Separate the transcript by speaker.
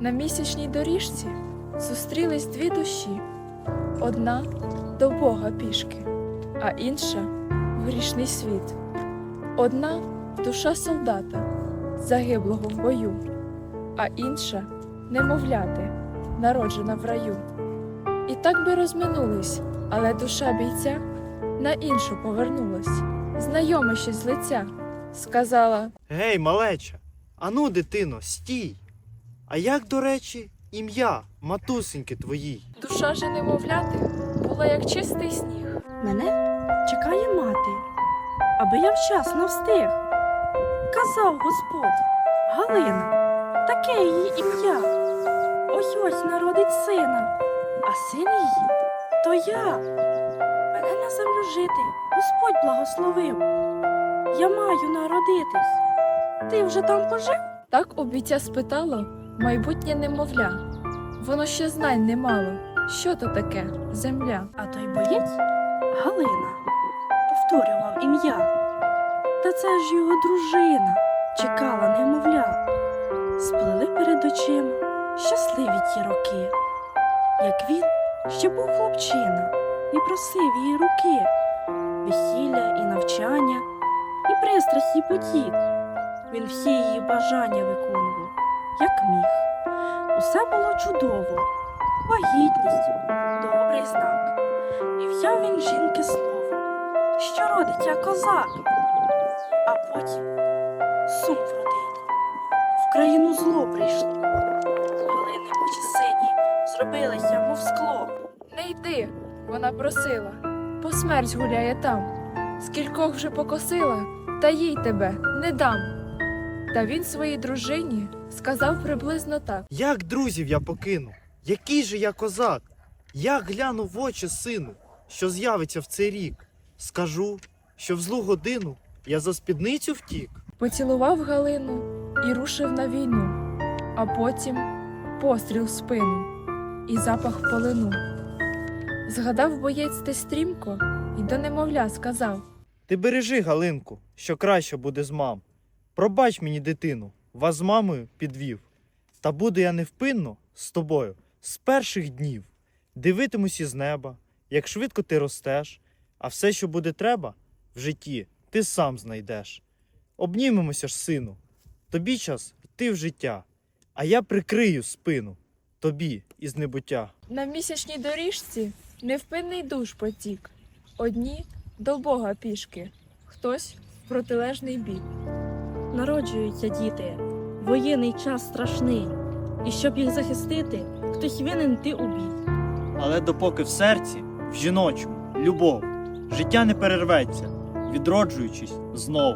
Speaker 1: На місячній доріжці зустрілись дві душі: одна до Бога пішки, а інша в грішний світ. Одна душа солдата, загиблого в бою, а інша немовляти, народжена в раю. І так би розминулись, але душа бійця на іншу повернулась, знайомившись з лиця, сказала.
Speaker 2: Гей, малеча, ану, дитино, стій. А як, до речі, ім'я матусеньки твоїй?
Speaker 1: Душа же немовляти була як чистий сніг.
Speaker 3: Мене чекає мати, аби я вчасно встиг. Казав Господь, Галина, таке її ім'я. Ось ось народить сина, а син її то я. Мене на землю жити Господь благословив. Я маю народитись. Ти вже там пожив?
Speaker 1: Так обіця спитало майбутнє немовля. Воно ще знань не мало, що то таке земля.
Speaker 3: А той боєць Галина повторював ім'я. Та це ж його дружина чекала немовля. Сплили перед очима щасливі ті роки, як він ще був хлопчина і просив її руки, весілля і навчання, і пристрасть і потік. Він всі її бажання виконував, як міг. Усе було чудово, вагітність, добрий знак. І взяв він жінки слово, що родиться козак, а потім сум вродило, в країну зло прийшло. Галини очі сині зробилися, мов скло.
Speaker 1: Не йди, вона просила, бо смерть гуляє там. Скількох вже покосила, та їй тебе не дам. Та він своїй дружині сказав приблизно так.
Speaker 2: Як друзів я покину? Який же я козак? Як гляну в очі сину, що з'явиться в цей рік? Скажу, що в злу годину я за спідницю втік.
Speaker 1: Поцілував Галину і рушив на війну, а потім постріл в спину і запах полину. Згадав боєць те стрімко і до немовля сказав.
Speaker 2: Ти бережи, Галинку, що краще буде з мам. Пробач мені, дитину, вас з мамою підвів. Та буду я невпинно з тобою з перших днів. Дивитимусь із неба, як швидко ти ростеш, а все, що буде треба, в житті ти сам знайдеш. Обнімемося ж, сину, тобі час йти в життя, а я прикрию спину тобі із небуття.
Speaker 1: На місячній доріжці невпинний душ потік. Одні до Бога пішки, хтось в протилежний бік.
Speaker 3: Народжуються діти, воєнний час страшний, і щоб їх захистити, хтось винен йти у бій.
Speaker 2: Але допоки в серці, в жіночому, любов, життя не перерветься, відроджуючись знов.